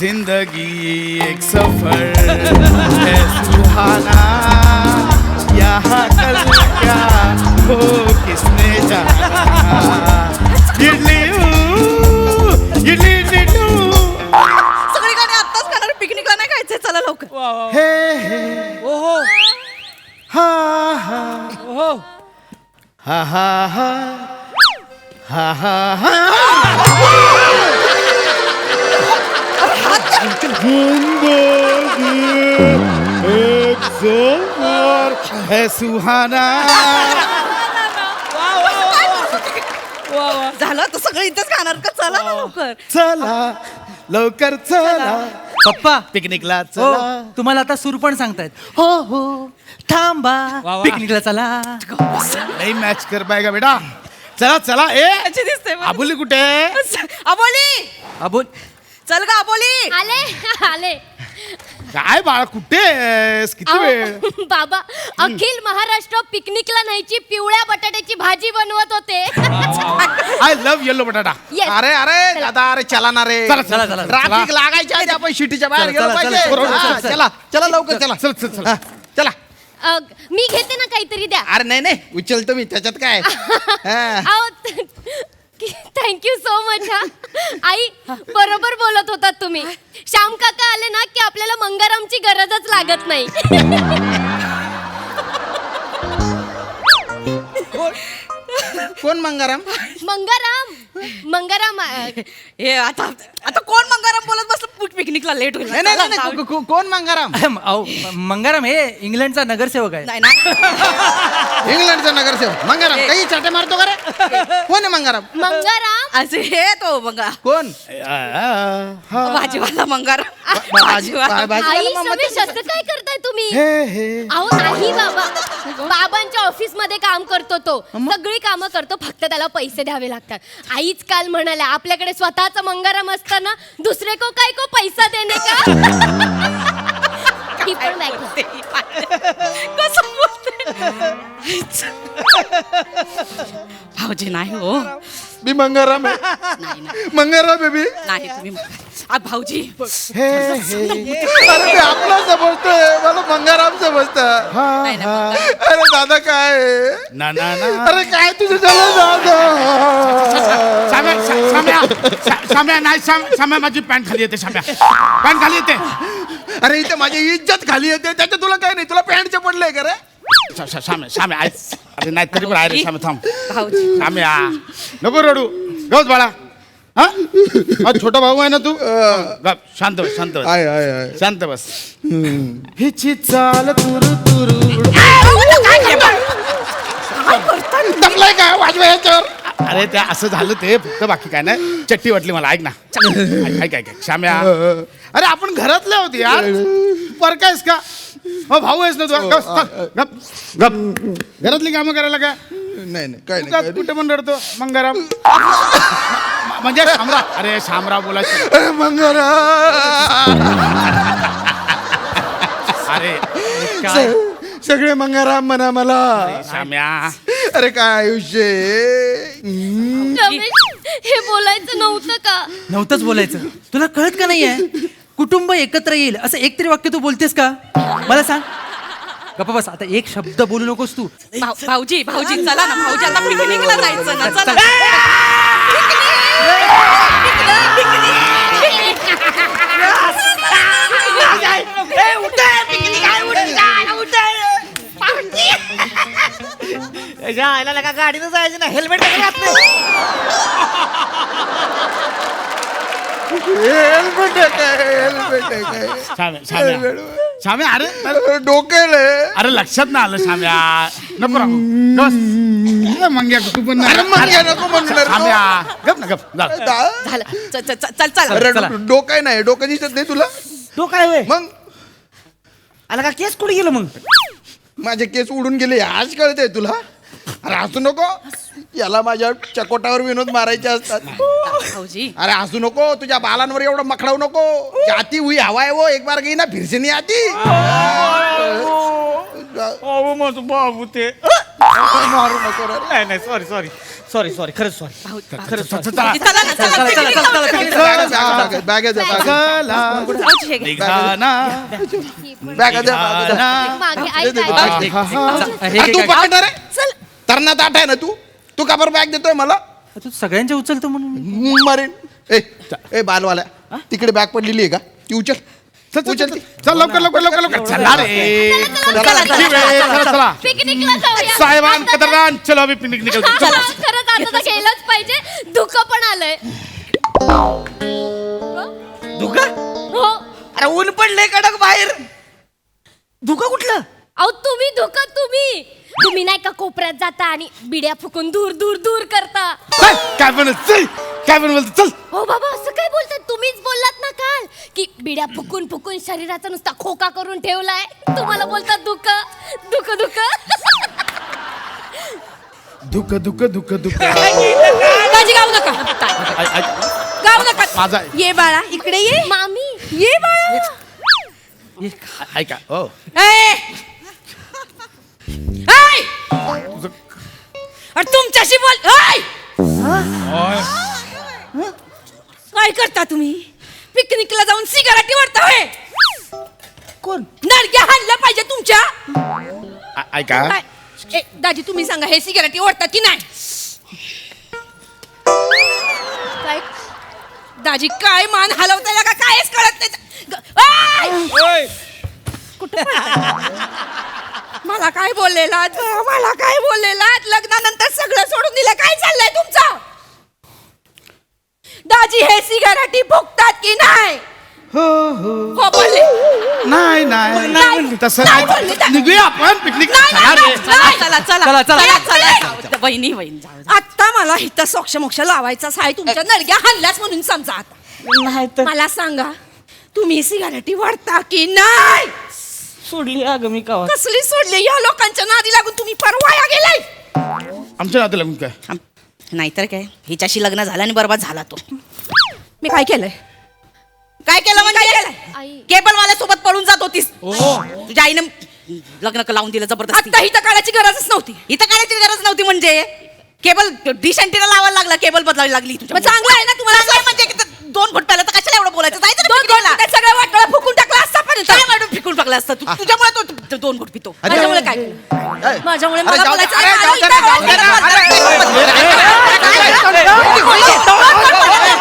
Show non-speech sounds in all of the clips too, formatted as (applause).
जिंदगी एक सफर है सुहाना। यहाँ कल क्या हो किसने जाना. सगळी गाणी आत्ताच पिकनिकला नाही चला लवकर. हे हे. ओहो. हा हा. ओहो. हा हा हा. हा हा हा. जिंदगी एक सफर है सुहाना वा वा झालं तर सगळं इथेच खाणार का चला. ना लवकर चला लवकर चला पप्पा पिकनिकला हो चला तुम्हाला आता सूर पण सांगतायत. हो हो. थांबा. वा, वा. पिकनिकला चला. नाही मॅच कर पाएगा बेटा? चला चला. ए अच्छी दिसते मला. आबुली कुठे? अबोली! अबोल चल गा अबोली आले आले. काय बाळा कुठे आहेस? किती वेळ? अहो, (laughs) बाबा अखिल महाराष्ट्र पिकनिकला न्यायची पिवळ्या बटाट्याची भाजी बनवत होते. आय लव्ह येलो बटाटा Yes. अरे अरे दादा अरे चला ना रे. चला चला चला. ट्रॅफिक लागायच्या आधी आपण शिटीच्या बाहेर चला, गेलो चला, पाहिजे. चला, हा, चला, चला चला लवकर चला. चल चल चल. हा, चला. अ, मी घेते ना काहीतरी द्या. अरे नाही नाही उचलतो मी त्याच्यात काय? (laughs) हा. थँक्यू सो मच हा. आई बरोबर बोलत होतात तुम्ही. श्याम काका आले ना की आपल्याला मंगारामची गरजच लागत नाही. कोण मंगाराम? मंगाराम. मंगाराम अ, हे आता आता कोण मंगाराम बोलत बसलं? पिकनिकला लेट होईल. नाही नाही चला, नाही, जाऊ. को- को- कोण मंगाराम? अहं, मंगाराम हे इंग्लंडचा नगरसेवक आहे. नाही ना इंग्लंडचा नगरसेवक. मंगाराम. काही चाटे मारतो का रे? कोण आहे मंगाराम? मंगाराम. असे हे तो मंगा कोण? भाजीवाला मंगाराम. आई मम्मा शस्त्र काय करताय तुम्ही? हे हे. अहो नाही बाबा. बाबांच्या ऑफिसमध्ये काम करतो तो. सगळी कामं करतो फक्त त्याला पैसे द्यावे लागतात. आईच काल म्हणाल्या आपल्याकडे स्वतःचा मंगाराम असताना दुसरे को काय को पैसा देणे का? ही पण बॅग घे. कसं बोलते? भाऊजी नाही हो. मी मंगाराम आहे. मंगाराम बेबी नाही तुम्ही आ, भाऊजी. हे हे अरे आपला समजतोय मला मंगाराम समजत. हा नाही, हा. अरे दादा काय? ना ना ना. अरे काय तुझं झालं दादा? शाम्या नाही शाम्या माझी पॅन्ट खाली येते शाम्या पॅन्ट खाली येते. अरे इथे माझी इज्जत खाली येते. त्याच्या तुला काय नाही? तुला पॅन्टचे पडलंय का रे? शाम्या ऐक अरे नाही तरी पण आहे रे शाम्या थांब. भाऊजी. शाम्या नको रडू. गौत बाळा. हा? हा, छोटा भाऊ आहे ना तू? गप, शांत बस शांत बस. आय आय आय शांत बस. हिची चाल तुरु तुरु दमलाय का? वाजवा याच्यावर. अरे त्या असं झालं ते फक्त बाकी काय नाही. चट्टी वाटली मला ऐक ना. ऐक ऐक ऐक श्याम्या. अरे आपण घरातले होते यार. परकायस का? हो भाऊ आहेस ना तू गप, गप, घरातली कामं करायला काय नाही नाही काय तू नाही का कुठे पण रडतो मंगाराम? (laughs) म्हणजे शामराव. अरे शामराव बोलायचं अरे मंगारा. अरे काय? सगळे मंगाराम म्हणा मला. शाम्या. अरे काय आयुष्य आहे? हम्म. रमेश हे बोलायचं नव्हतं का? नव्हतंच बोलायचं. तुला कळत का नाहीये? कुटुंब एकत्र येईल. असं एक तरी वाक्य तू बोलतेस का? मला सांग. गप्पा बस. आता एक शब्द बोलू नकोस तू. भाऊ- भाऊजी भाऊजी चला ना. भाऊजी आता पिकनिकला जायचं ना. चला. आयला लगा गाडीनं जायचं ना हेल्मेट घात हेल्मेट आहे काय? हेल्मेट आहे काय? शाम्या शाम्या शाम्या अरे अरे डोक्याला आहे. अरे लक्षात ना आलं शाम्या नको राहू. बस. अरे मंग्या तू पण अरे मंग्या नको म्हणणार. शाम्या गप ना गप. जा. दा- झालं. च- च- च- चल चल. अरे चला. डो- डोकं आहे नाही डोकं दिसत नाही तुला? तो काय होय. मग? आला का केस कुठे गेलो मग? माझे केस उडून गेले आज कळतंय तुला. अरे हसू नको याला माझ्या चकोटावर विनोद मारायचे असतात भाऊजी अरे हसू नको तुझ्या बालांवर एवढं मखडावू नको जाती हुई हवा आहे वो एक बार गई ना फिर से नहीं आती अहो माझं बाबू ते मारू नको रे नाही नाही सॉरी सॉरी सॉरी सॉरी खरंच सॉरी खरंच चला, sorry. चला, चला ना, चला, चला, चला, picnic चला, ला चला, जाऊया. चला, बॅग बॅग बॅग हे. निघाना. निघाना. मागे ऐक ऐक. हा, हा. हे तू पकडणार चल तरणात आठ आहे ना तू? तू का बरं बॅग देतोय मला? तू सगळ्यांच्या उचलतो म्हणून. मरेन. ए ए बालवाल्या. तिकडे बॅग पडलेली आहे का? ती उचल. चल, चल, लवकर लवकर लवकर लवकर. चला रे. चला, चला, किती वेळ? चला चला पिकनिकला जाऊया. साहेबान आता कदरदान चलो अभी पिकनिक निकल चला, खरंच आता तर गेलंच पाहिजे. धुकं पण आलंय. धुका? हो. अरे ऊन पडले कडक बाहेर. धुका कुठलं? अहो तुम्ही धुकं तुम्ही. तुम्ही नाही का कोपऱ्यात जाता आणि बिड्या फुकून दूर दूर दूर करता? चल, काय पण चल काय पण बोलतो? चल. हो बाबा असं काय बोलतात तुम्हीच बोललात ना काल की बिड्या फुकून फुकून शरीराचा नुसता खोका करून ठेवलाय. तुम्हाला बोलतात दुःख दुःख दुःख दुःख दुःख दुःख दुःख काळजी गाऊ नका. गाऊ नका. माझा ये बाळा इकडे ये. मामी. ये बाळा. ऐका हो ए! अरे तुमच्याशी बोल! काय करता तुम्ही? पिकनिकला जाऊन सिगारेटी वाटता होय? कोण? नडक्या हाणल्या पाहिजे तुमच्या. ऐका. काय? ए, दाजी तुम्ही सांगा हे सिगारेटी ओढतात की नाही? काय? दाजी काय मान हलवताय का कायच कळत नाही. ग-! कुठं? मला काय बोललेलात मला काय बोललेलात लग्नानंतर सगळं सोडून दिलं. काय चाललंय तुमचं? दाजी हे सिगारेटी फुकतात की नाही? हो हो. हो बोलले. नाही नाही. नाही. तसं. नाही नाही बोलली तर- निघूया आपण. पिकनिक नाही, नाही. नाही. चला चला. चला, चला. चला वहिनी वहिनी जाऊ दे. आता मला इथं सोक्ष मोक्ष लावायचाच आहे तुमच्या नडग्या हल्ल्याच म्हणून समजा आता. नाही तर मला सांगा तुम्ही सिगारेटी वाढता की नाही? सोडली अगं मी कवा? कसली सोडली? या लोकांच्या नादी लागून तुम्ही परवाया गेलाय. आमच्या नाते लागून काय? थांब. नाहीतर काय? हिच्याशी लग्न झालं आणि बरबाद झाला तो. मी काय केलंय? काय केलं म्हणजे? आई. केबल वाल्यासोबत पळून जात होतीस. तुझ्या आईने लग्न क- लावून दिलं जबरदस्ती. आता इथं काढायची गरजच नव्हती. इथं काढायची गरज नव्हती म्हणजे? केबल डिश अँटीना लावायला लागला केबल बदलावी लागली तुझ्या मग चांगलं आहे ना तुम्हाला? म्हणजे? दोन घोट प्याला तर कशाला एवढं बोलायचं जायचं ना दोन picnic ला. गोष्टी सगळं वाटलं फुकून टाकलं असता पण काय टाकलं असतं तू- तुझ्यामुळे तो तो दोन घोट पितो माझ्यामुळे काय केलं माझ्यामुळे अरे मला जाऊ दे, बोलायचं अरे आहे, जाऊ दे, मला जाऊ दे, इथं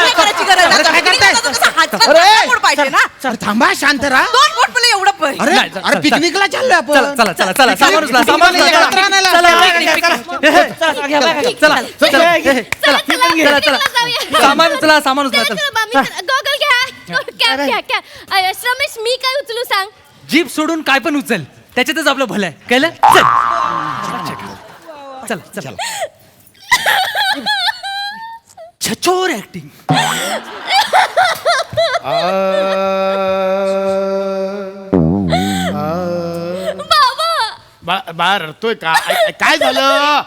अरे, करायची गरज नाही. अरे, काय करताय? पिकनिकला जातो कसं हातात अरे, दोन घोट पाहिजे ना अरे थांबा शांत राहा दोन घोट पिलं एवढं पाहिजे. अरे नाही, चल, अरे चल, पिकनिकला चाललोय आपण चला चला चला चला सामान उचला सामान उचला पिकनिकला चला. आणायला. चला, चला, पिकनिक, चला, पिकनिक. हे, हे, चला, चला, चला, हे, हे, चला, चला, चला, चला. पिकनिकला जाऊया. सामान उचला सामान उचला चला, चला. चला, मामी, चला, गॉगल घ्या कॅप घ्या कॅप अय, श्रमेश मी काय उचलू सांग जीप सोडून काय पण उचल. त्याच्यातच आपलं भलं आहे. कळलं? चल. चल चल. छछोर ऍक्टिंग बाबा! बाळा रडतोय का? ऐ- ऐ- काय झालं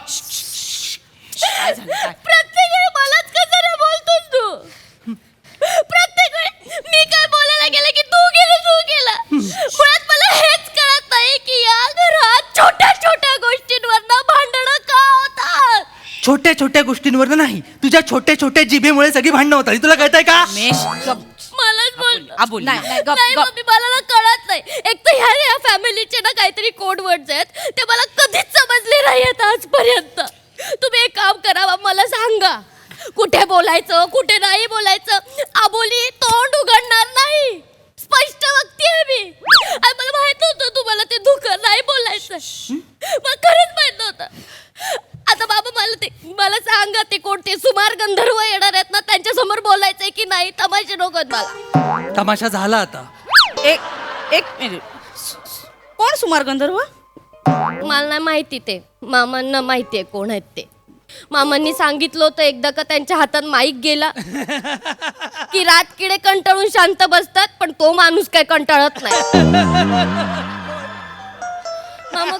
वेळी मलाच कसं रे बोलतोस तू प्रत्येक वेळी मी काय बोलायला गेलं की तू गेलं तू गेला मुळात मला हेच कळत नाही की या घरात छोट्या छोट्या गोष्टींवर भांडणं का होतात? छोट्या छोट्या गोष्टींवर नाही. तुझ्या छोट्या छोट्या जिभेमुळे सगळी भांडणं होतात. हे तुला कळतंय का? मेश गप. मलाच बोल. आ, बोल. नाही, नाही, गप, नाही गप. मम्मी मला ना कळत नाही. एक तर ह्या या फॅमिलीचे ना काहीतरी कोड वर्ड्स आहेत. ते मला कधीच समजले नाही आहेत आजपर्यंत. तुम्ही एक काम करा मला सांगा. कुठे बोलायचं कुठे नाही बोलायचं? आबोली तोंड उघडणार नाही. स्पष्ट वक्ती आहे मी. आणि मला माहीत नव्हतं ते दुखं नाही बोलायचं मला खरंच माहीत नव्हतं आता बाबा मला ते मला सांगा ते कोणते सुमार गंधर्व येणार आहेत ना त्यांच्यासमोर बोलायचंय की नाही तमाशे नको आहेत मला तमाशा झाला आता. एक एक मिनिट. कोण सुमार गंधर्व? मला नाही माहिती ते. मामांना माहिती आहे कोण आहेत ते. मामांनी सांगितलं होतं एकदा का त्यांच्या हातात माईक गेला. की रात किडे कंटाळून शांत बसतात पण तो माणूस काय कंटाळत नाही. मामा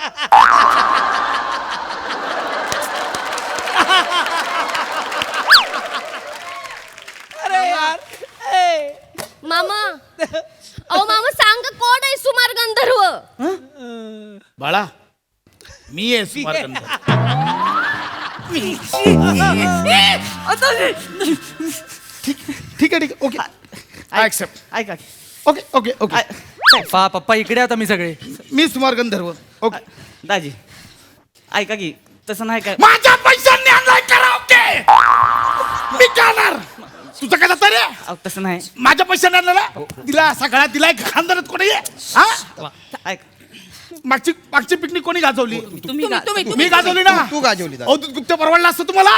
मामा अहो मामा सांग कोण आहे सुमार गंधर्व बाळा मी आहे सुमार गंधर्व. ठीक ठीक आहे ठीक आहे ओके आय एक्सेप्ट ऐका ओके ओके ओके पप्पा पप्पा इकडे आता मी सगळे मी सुमार गंधर्व ओके दाजी ऐका की तसं नाही काय माझ्या पैशांनी आणलाय कराओके मी गाणार तुझं काय जातं रे? अहो, तसं नाही. माझ्या पैशाने आणलेला? दिला सगळ्यात दिलाय खानदारात कोणी हा? ऐक. मागची मागची पिकनिक कोणी गाजवली? तुम्ही तुम्ही मी गाजवली ना? तू गाजवली दादा. अवधूत गुप्त परवडला असतं तुम्हाला?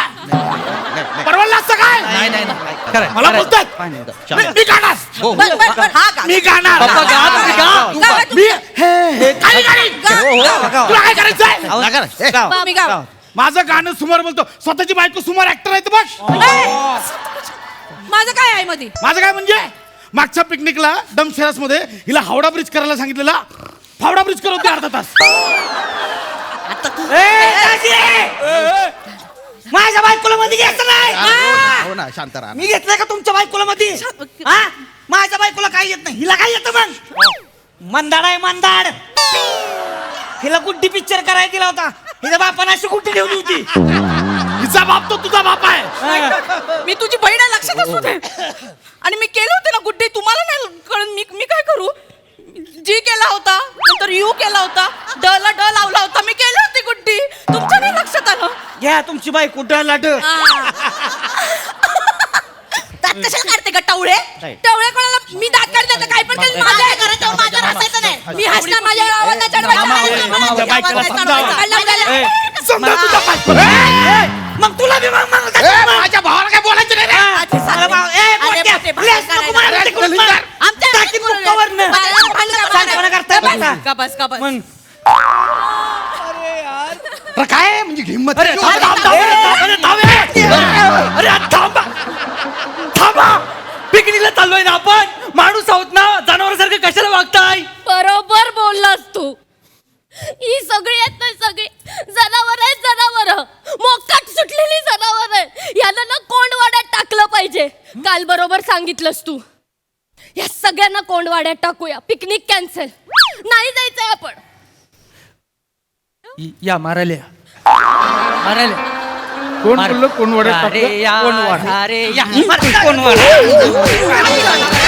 परवडला असतं काय? नाही नाही नाही खरं मला खरं. बोलतात. पाणी. मी मी गाणार. हो, हो. बर, बर, बर, हा का? मी गाणार. पप्पा गा तुम्ही गा. गावा मी हे गाणी? गावा. तुला काय करायचंय? अहो, नका रे. ए, गावा. तुम्ही गावा. माझं गाणं सुमार बोलतो. स्वतःची बायको सुमार ऍक्टर आहे तर बघ. ए! माझं काय आहे मध्ये माझं काय म्हणजे? मागच्या पिकनिकला दमशेरासमध्ये हिला हावडा ब्रिज करायला सांगितलेला. फावडा ब्रिज करत अर्धा तास! माझ्या बायकोला मध्ये घ्यायचं नाही. हो ना शांत राहा मी घेतलंय का तुमच्या बायकोला मध्ये हा? माझ्या बायकोला काय येत नाही. हिला काय येतं मग? मंदाड आहे मंदाड. हिला गुड्डी पिक्चर करायला दिला होता. हिच्या बापाने अशी गुड्डी ठेवली होती. हिचा बाप तो तुझा बाप आहे. मी तुझी बहीण आहे लक्षात असू दे. आणि मी केले होते ना गुड्डे तुम्हाला नाही कळून मी मी काय करू? जी केला होता नंतर यू केला होता ड ला ड लावला होता मी केली होती गुड्डी. तुमच्या नाही लक्षात आलं? घ्या तुमची बायको डलाड दात कशाला काढते का टवळे? टवळे कोणाला मी दात काढते तर काय पण केलं माझ्या घरात हसायचं नाही. मी हसणार माझ्या चढवायचं! समजा तुझा मग तुला बी मग मग ए, माझ्या भावाला काय बोलायचं नाही रे? अरे. बापरे. का बस का बस मग. अरे काय म्हणजे हिंमत अरे थांब, थांब, थांब, अरे, थांब, ए. अरे थांबा. थांबा. पिकनिकला चाललोय ना आपण. माणूस आहोत ना जनावरासारखं कशाला वागताय? बरोबर बोललास तू. ही सगळी आहेत ना सगळी. जनावर आहेत जनावर. मोकाट सुटलेली जनावर आहे. यांना ना कोंडवाड्यात टाकलं पाहिजे. काल बरोबर सांगितलंस तू. या सगळ्यांना कोंडवाड्यात टाकूया. पिकनिक कॅन्सल नाही जायचंय आपण. इ- या मारायला या. मारायला कोण बोललं? कोण अरे? या कोण? अरे या कोण वाढ?